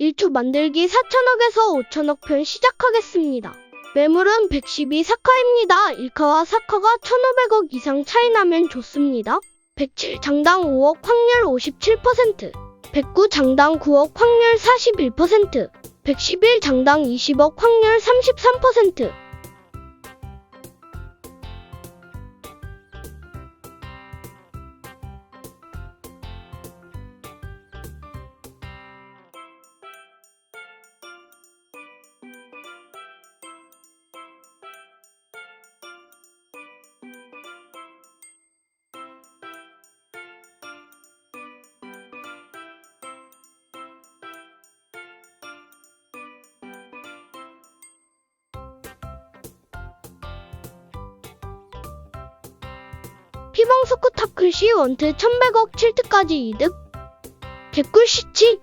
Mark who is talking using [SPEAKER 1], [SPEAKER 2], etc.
[SPEAKER 1] 1초 만들기 4천억에서 5천억 편 시작하겠습니다. 매물은 112 사카입니다. 1카와 사카가 1,500억 이상 차이 나면 좋습니다. 107 장당 5억 확률 57%, 109 장당 9억 확률 41%, 111 장당 20억 확률 33%. 피방 스쿠타클시 원트 1100억 7트까지 이득. 개꿀 시치